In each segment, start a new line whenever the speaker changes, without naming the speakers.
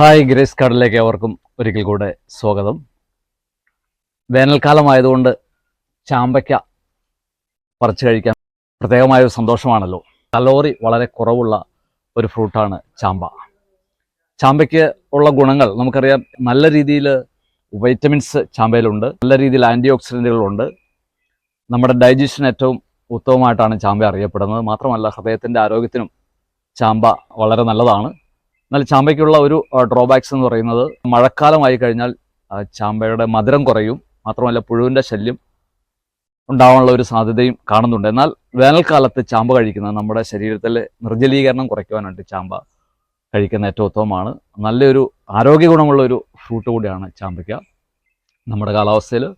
Hi grace കാർഡിലേക്ക് അവർക്കും ഒരിക്കൽ കൂടെ സ്വാഗതം. വേനൽക്കാലമായതുകൊണ്ട് ചാമ്പയ്ക്ക പറിച്ചു കഴിക്കാൻ പ്രത്യേകമായ ഒരു സന്തോഷമാണല്ലോ. കലോറി വളരെ കുറവുള്ള ഒരു ഫ്രൂട്ടാണ് ചാമ്പ. ചാമ്പയ്ക്ക് ഉള്ള ഗുണങ്ങൾ നമുക്കറിയാം നല്ല രീതിയിൽ വൈറ്റമിൻസ് ചാമ്പയിലുണ്ട് നല്ല രീതിയിൽ ആന്റി ഓക്സിഡന്റുകളുണ്ട് നമ്മുടെ ഡൈജഷൻ ഏറ്റവും ഉത്തമമായിട്ടാണ് ചാമ്പ അറിയപ്പെടുന്നത്. മാത്രമല്ല ഹൃദയത്തിന്റെ ആരോഗ്യത്തിനും ചാമ്പ വളരെ നല്ലതാണ്. എന്നാൽ ചാമ്പയ്ക്കുള്ള ഒരു ഡ്രോബാക്സ് എന്ന് പറയുന്നത് മഴക്കാലമായി കഴിഞ്ഞാൽ ചാമ്പയുടെ മധുരം കുറയും. മാത്രമല്ല പുഴുവിന്റെ ശല്യം ഉണ്ടാവാനുള്ള ഒരു സാധ്യതയും കാണുന്നുണ്ട്. എന്നാൽ വേനൽക്കാലത്ത് ചാമ്പ കഴിക്കുന്നത് നമ്മുടെ ശരീരത്തിലെ നിർജലീകരണം കുറയ്ക്കുവാനായിട്ട് ചാമ്പ കഴിക്കുന്ന ഏറ്റവും ഉത്തമമാണ്. നല്ലൊരു ആരോഗ്യ ഗുണമുള്ള ഒരു ഫ്രൂട്ട് കൂടിയാണ് ചാമ്പയ്ക്ക. നമ്മുടെ കാലാവസ്ഥയിൽ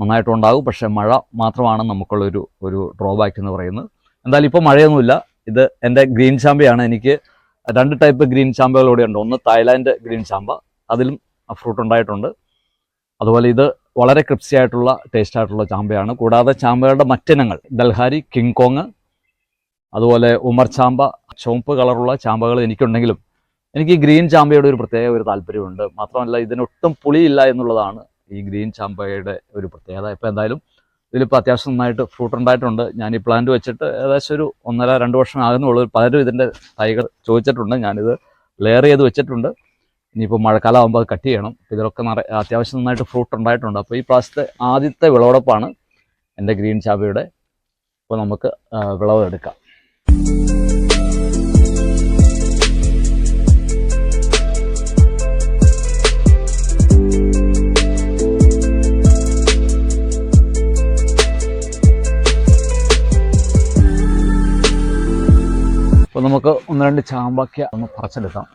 നന്നായിട്ടുണ്ടാകും. പക്ഷേ മഴ മാത്രമാണ് നമുക്കുള്ളൊരു ഒരു ഡ്രോബാക്ക് എന്ന് പറയുന്നത്. എന്തായാലും ഇപ്പോൾ മഴയൊന്നുമില്ല. ഇത് എന്റെ ഗ്രീൻ ചാമ്പയാണ്. എനിക്ക് രണ്ട് ടൈപ്പ് ഗ്രീൻ ചാമ്പകൾ ഇവിടെ ഉണ്ട് ഒന്ന് തായ്ലാൻഡ് ഗ്രീൻ ചാമ്പ അതിലും ഫ്രൂട്ട് ഉണ്ടായിട്ടുണ്ട്. അതുപോലെ ഇത് വളരെ ക്രിപ്സി ആയിട്ടുള്ള ടേസ്റ്റ് ആയിട്ടുള്ള ചാമ്പയാണ് കൂടാതെ ചാമ്പയുടെ മറ്റിനങ്ങൾ ഡൽഹാരി കിങ് കോങ് അതുപോലെ ഉമർ ചാമ്പ ചുവപ്പ് കളറുള്ള ചാമ്പകൾ എനിക്കുണ്ടെങ്കിലും എനിക്ക് ഈ ഗ്രീൻ ചാമ്പയുടെ ഒരു പ്രത്യേക ഒരു താല്പര്യമുണ്ട്. മാത്രമല്ല ഇതിനൊട്ടും പുളിയില്ല എന്നുള്ളതാണ് ഈ ഗ്രീൻ ചാമ്പയുടെ ഒരു പ്രത്യേകത. ഇപ്പോൾ എന്തായാലും ഇതിലിപ്പോൾ അത്യാവശ്യം നന്നായിട്ട് ഫ്രൂട്ട് ഉണ്ടായിട്ടുണ്ട്. ഞാൻ ഈ പ്ലാന്റ് വെച്ചിട്ട് ഏകദേശം ഒരു ഒന്നര രണ്ട് വർഷം ആകുന്നുള്ളൂ പലരും ഇതിന്റെ തൈകൾ ചോദിച്ചിട്ടുണ്ട്. ഞാനിത് ലെയർ ചെയ്ത് വെച്ചിട്ടുണ്ട്. ഇനിയിപ്പോൾ മഴക്കാലം ആകുമ്പോൾ അത് കട്ട് ചെയ്യണം. ഇതിലൊക്കെ നിറ അത്യാവശ്യം നന്നായിട്ട് ഫ്രൂട്ട് ഉണ്ടായിട്ടുണ്ട്. അപ്പോൾ ഈ പ്രാവശ്യത്തെ ആദ്യത്തെ വിളവെടുപ്പാണ് എന്റെ ഗ്രീൻ ചാബയുടെ. അപ്പോൾ നമുക്ക് ആ, നമുക്ക് ഒന്ന് രണ്ട് ചാമ്പക്ക ഒന്ന് പറിച്ചെടുക്കാം.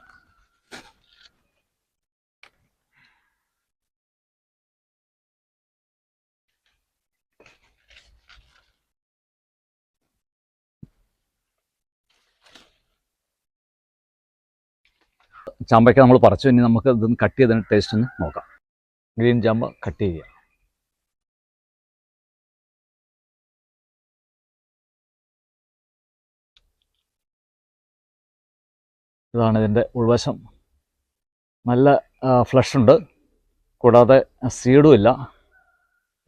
ചാമ്പയ്ക്ക നമ്മൾ പറിച്ചു ഇനി നമുക്ക് ഇതൊന്ന് കട്ട് ചെയ്തതിന് ടേസ്റ്റ് ഒന്ന് നോക്കാം. ഗ്രീൻ ചാമ്പ കട്ട് ചെയ്യുക. ഇതാണ് ഇതിന്റെ ഉൾവശം. നല്ല ഫ്ലഷ് ഉണ്ട്. കൂടാതെ സീഡും ഇല്ല.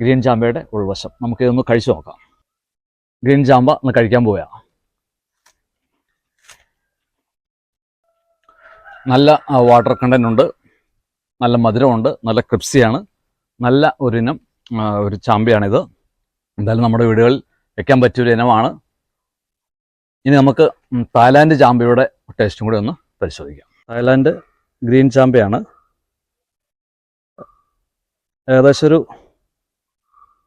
ഗ്രീൻ ചാമ്പയുടെ ഉൾവശം. നമുക്കിതൊന്ന് കഴിച്ചു നോക്കാം. ഗ്രീൻ ചാമ്പ ഒന്ന് കഴിക്കാൻ പോയാ നല്ല വാട്ടർ കണ്ടന്റ് ഉണ്ട്. നല്ല മധുരമുണ്ട്. നല്ല ക്രിപ്സിയാണ്. നല്ല ഒരിനം ഒരു ചാമ്പയാണിത്. എന്തായാലും നമ്മുടെ വീടുകളിൽ വെക്കാൻ പറ്റിയൊരു ഇനമാണ്. ഇനി നമുക്ക് തായ്ലാൻഡ് ചാമ്പയുടെ ടേസ്റ്റും കൂടി ഒന്ന് പരിശോധിക്കാം. തായ്ലാൻഡ് ഗ്രീൻ ചാമ്പയാണ്. ഏകദേശം ഒരു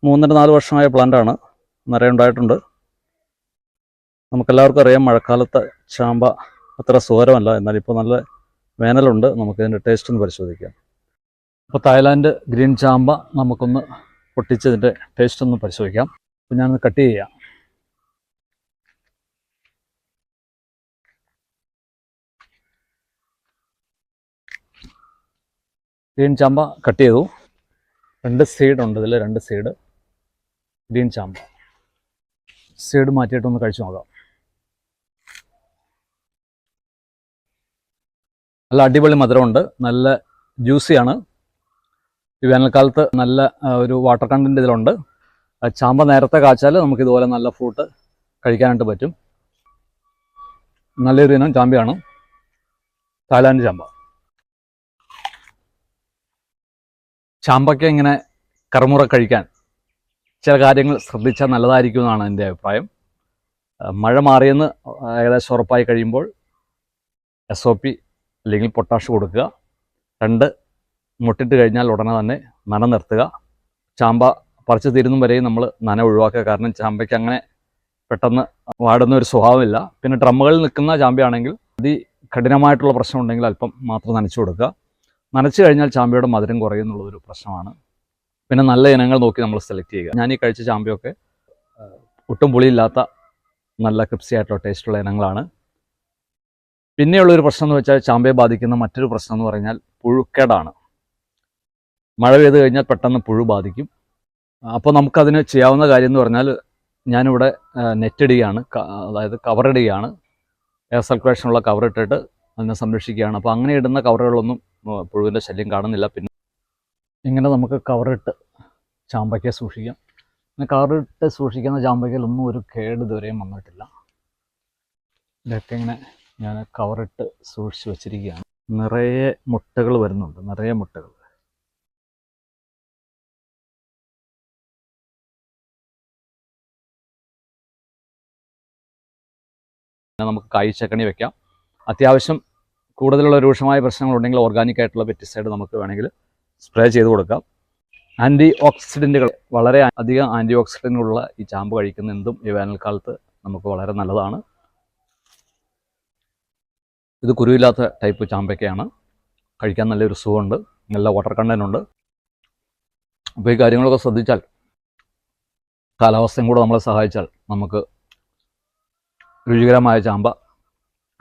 മൂന്നര നാല് വർഷമായ പ്ലാന്റാണ് നിറയെ ഉണ്ടായിട്ടുണ്ട് നമുക്കെല്ലാവർക്കും അറിയാം മഴക്കാലത്തെ ചാമ്പ അത്ര സുഖകരമല്ല. എന്നാൽ ഇപ്പോൾ നല്ല വേനലുണ്ട്. നമുക്കിതിന്റെ ടേസ്റ്റ് ഒന്ന് പരിശോധിക്കാം. അപ്പോൾ തായ്ലാൻഡ് ഗ്രീൻ ചാമ്പ നമുക്കൊന്ന് പൊട്ടിച്ചതിന്റെ ടേസ്റ്റ് ഒന്ന് പരിശോധിക്കാം. അപ്പോൾ ഞാനൊന്ന് കട്ട് ചെയ്യാം. ഗ്രീൻ ചാമ്പ കട്ട് ചെയ്തു. രണ്ട് സൈഡ് ഉണ്ട് ഇതിൽ രണ്ട് സൈഡ് ഗ്രീൻ ചാമ്പ. സൈഡ് മാറ്റിയിട്ടൊന്ന് കഴിച്ചു നോക്കാം. നല്ല അടിപൊളി മധുരമുണ്ട്. നല്ല ജ്യൂസിയാണ്. ഈ വേനൽക്കാലത്ത് നല്ല ഒരു വാട്ടർ കണ്ടന്റ് ഇതിലുണ്ട്. ചാമ്പ നേരത്തെ കാച്ചാൽ നമുക്ക് ഇതുപോലെ നല്ല ഫ്രൂട്ട് കഴിക്കാനായിട്ട് പറ്റും. നല്ലൊരു ഇനം ചാമ്പയാണ്. തായ്ലാൻഡ് ചാമ്പ. ചാമ്പയ്ക്ക ഇങ്ങനെ കറുമുറ കഴിക്കാൻ ചില കാര്യങ്ങൾ ശ്രദ്ധിച്ചാൽ നല്ലതായിരിക്കും എന്നാണ് എന്റെ അഭിപ്രായം. മഴ മാറിയെന്ന് ഏകദേശം ഉറപ്പായി കഴിയുമ്പോൾ എസ് ഒ പി അല്ലെങ്കിൽ പൊട്ടാഷ് കൊടുക്കുക. രണ്ട് മുട്ടിട്ട് കഴിഞ്ഞാൽ ഉടനെ തന്നെ നന നിർത്തുക. ചാമ്പ പറിച്ചു തീരുന്നും വരെയും നമ്മൾ നന ഒഴിവാക്കുക. കാരണം ചാമ്പയ്ക്ക് അങ്ങനെ പെട്ടെന്ന് വാടുന്ന ഒരു സ്വഭാവമില്ല. പിന്നെ ഡ്രമ്മുകളിൽ നിൽക്കുന്ന ചാമ്പയാണെങ്കിൽ അതി കഠിനമായിട്ടുള്ള പ്രശ്നം ഉണ്ടെങ്കിൽ അല്പം മാത്രം നനച്ചു കൊടുക്കുക. നനച്ചു കഴിഞ്ഞാൽ ചാമ്പയുടെ മധുരം കുറയും എന്നുള്ളൊരു പ്രശ്നമാണ്. പിന്നെ നല്ല ഇനങ്ങൾ നോക്കി നമ്മൾ സെലക്ട് ചെയ്യുക. ഞാൻ ഈ കഴിച്ച ചാമ്പയൊക്കെ ഒട്ടും പുളിയില്ലാത്ത നല്ല ക്രിപ്സി ടേസ്റ്റുള്ള ഇനങ്ങളാണ്. പിന്നെയുള്ളൊരു പ്രശ്നം എന്ന് വെച്ചാൽ ചാമ്പയെ ബാധിക്കുന്ന മറ്റൊരു പ്രശ്നം എന്ന് പറഞ്ഞാൽ പുഴുക്കേടാണ്. മഴ പെയ്ത് കഴിഞ്ഞാൽ പെട്ടെന്ന് പുഴു ബാധിക്കും. അപ്പോൾ നമുക്കതിന് ചെയ്യാവുന്ന കാര്യം എന്ന് പറഞ്ഞാൽ ഞാനിവിടെ നെറ്റിടുകയാണ്. അതായത് കവറിടുകയാണ്. എയർ സർക്കുലേഷനുള്ള കവർ ഇട്ടിട്ട് അതിനെ സംരക്ഷിക്കുകയാണ്. അപ്പോൾ അങ്ങനെ ഇടുന്ന കവറുകളൊന്നും പുഴുവിന്റെ ശല്യം കാണുന്നില്ല. പിന്നെ ഇങ്ങനെ നമുക്ക് കവറിട്ട് ചാമ്പയ്ക്ക സൂക്ഷിക്കാം. പിന്നെ കവറിട്ട് സൂക്ഷിക്കുന്ന ചാമ്പയ്ക്കയിലൊന്നും ഒരു കേട് ഇതുവരെയും വന്നിട്ടില്ല. ഇതൊക്കെ ഇങ്ങനെ ഞാൻ കവറിട്ട് സൂക്ഷിച്ച് വെച്ചിരിക്കുകയാണ്. നിറയെ മുട്ടകൾ വരുന്നുണ്ട്. നിറയെ മുട്ടകൾ. നമുക്ക് കായ്ച്ചക്കണി വെക്കാം. അത്യാവശ്യം കൂടുതലുള്ള രൂക്ഷമായ പ്രശ്നങ്ങളുണ്ടെങ്കിൽ ഓർഗാനിക് ആയിട്ടുള്ള പെറ്റിസൈഡ് നമുക്ക് വേണമെങ്കിൽ സ്പ്രേ ചെയ്ത് കൊടുക്കാം. ആന്റി ഓക്സിഡന്റുകൾ വളരെ അധികം ആന്റി ഓക്സിഡന്റുകളുള്ള ഈ ചാമ്പ് കഴിക്കുന്ന എന്തും ഈ വേനൽക്കാലത്ത് നമുക്ക് വളരെ നല്ലതാണ്. ഇത് കുരുവില്ലാത്ത ടൈപ്പ് ചാമ്പയ്ക്കയാണ്. കഴിക്കാൻ നല്ലൊരു സുഖമുണ്ട് നല്ല വാട്ടർ കണ്ടന്റ് ഉണ്ട്. അപ്പോൾ ഈ കാര്യങ്ങളൊക്കെ ശ്രദ്ധിച്ചാൽ കാലാവസ്ഥയും കൂടെ നമ്മളെ സഹായിച്ചാൽ നമുക്ക് രുചികരമായ ചാമ്പ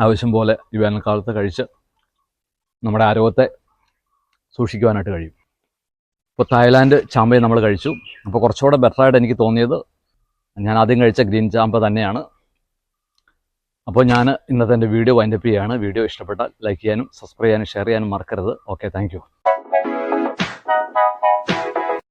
ആവശ്യം പോലെ ഈ വേനൽക്കാലത്ത് കഴിച്ച് നമ്മുടെ ആരോഗ്യത്തെ സൂക്ഷിക്കുവാനായിട്ട് കഴിയും. ഇപ്പോൾ തായ്ലാൻഡ് ചാമ്പയെ നമ്മൾ കഴിച്ചു. അപ്പോൾ കുറച്ചുകൂടെ ബെറ്ററായിട്ട് എനിക്ക് തോന്നിയത് ഞാൻ ആദ്യം കഴിച്ച ഗ്രീൻ ചാമ്പ തന്നെയാണ്. അപ്പോൾ ഞാൻ ഇന്നത്തെ എന്റെ വീഡിയോ വൈൻഡപ്പ് ചെയ്യുകയാണ്. വീഡിയോ ഇഷ്ടപ്പെട്ടാൽ ലൈക്ക് ചെയ്യാനും സബ്സ്ക്രൈബ് ചെയ്യാനും ഷെയർ ചെയ്യാനും മറക്കരുത്. Okay thank